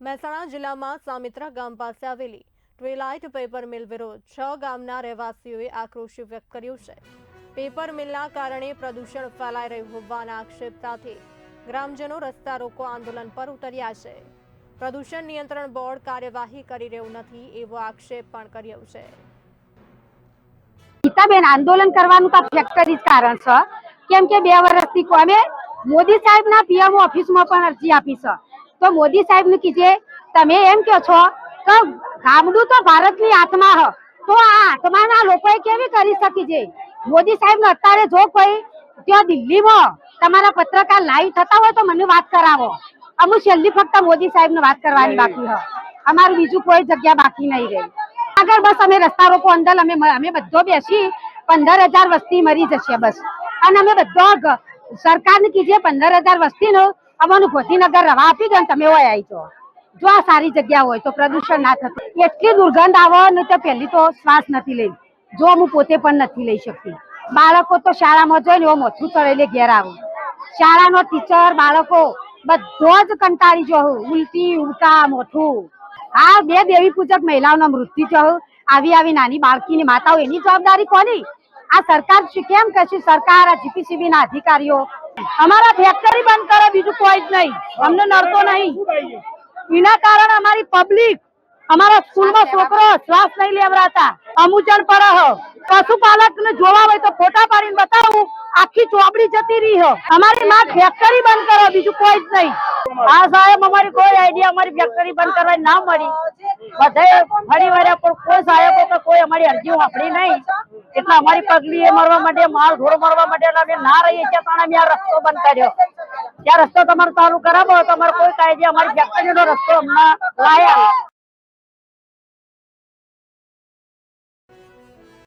મહેસાણા જિલ્લામાં સામિત્રા ગામ પાસે આવેલી ટ્વેલાઇટ પેપર મિલ વિરુદ્ધ છ ગામના રહેવાસીઓએ આક્રોશ વ્યક્ત કર્યો છે. પેપર મિલના કારણે પ્રદૂષણ ફેલાઈ રહ્યું હોવાના આક્ષેપ સાથે ગ્રામજનો રસ્તા રોકો આંદોલન પર ઉતર્યા છે. પ્રદૂષણ નિયંત્રણ બોર્ડ કાર્યવાહી કરી રહ્યું નથી એવો આક્ષેપ પણ કર્યો છે. ગીતાબેન, આંદોલન કરવાનું ફેક્ટરી જ કારણ છે. કેમ કે બે વર્ષથી અમે મોદી સાહેબના પીએમ ઓફિસમાં પણ અરજી આપી છે. તો મોદી સાહેબને કીજે તમે એમ કહો છો કે ગામડું તો ભારતની આત્મા હ તો આ આત્માના લોકોએ કેવી કરી શકી છે? મોદી સાહેબને અત્યારે જો કોઈ ત્યાં દિલ્હીમાં તમારા પત્રકાર લાઈવ થતા હોય તો મને વાત કરાવો. અમુક છેલ્લી ફક્ત મોદી સાહેબને વાત કરવાની બાકી હ. અમારું બીજું કોઈ જગ્યા બાકી નહીં રહી. આગળ બસ અમે રસ્તા રોકો અંદર અમે અમે બધો બેસી પંદર હજાર વસ્તી મરી જશે બસ. અને અમે બધો સરકારને કીધે પંદર હજાર વસ્તી નો અમારું ગોધીનગર રવા આપી દે ને તમે હોય આવી જાઓ. જો આ સારી જગ્યા હોય તો પ્રદૂષણ ના થતું. એટલી દુર્ગંધ આવે ને તો પહેલી તો શ્વાસ નથી લઈ. જો હું પોતે પણ નથી લઈ શકતી. બાળકો તો શાળામાં જોઈને એવો મોથું ચડેલે ઘેર આવું. શાળાનો ટીચર બાળકો, બધો જ કંટાળી જવું ઉલટી, ઉલટા મોઠું આ બે દેવી પૂજક મહિલાઓના મૃત્યુ થયું. આવી આવી નાની બાળકીની માતાઓ, એની જવાબદારી કોની? આ સરકાર કેમ કશું સરકાર, આ જીપીસીબી ના અધિકારીઓ. અમારા ફેક્ટરી બંધ જ નહીં. અમને નડતો નહીં. એના કારણે અમારી પબ્લિક અમારા સ્કૂલમાં છોકરો શ્વાસ નહીં લેવડાતા. અમુચન પર પશુપાલક ને જોવા હોય તો ફોટા પાડીને બતાવું, આખી ચોપડી જતી રહી હો. અમારી માં ફેક્ટરી બંધ કરો, બીજું કોઈ જ નહીં. આ સાહેબ, અમારી કોઈ આઈડિયા અમારી ફેક્ટરી બંધ કરવાની ના મળી. બધાએ ફરી વર્યા પણ કોઈ સાહેબો કે કોઈ અમારી અરજી વાપરી નહીં. એટલે અમારી પગલી એ મરવા માટે માલ ઢોર મરવા માટે અમે ના રહીએ ત્યાં પણ અમે આ રસ્તો બંધ કર્યો. ત્યાં રસ્તો તમારો ચાલુ કરાવો તમારો કોઈ કાયદે અમારી ફેક્ટરીનો રસ્તો અમને લાયા.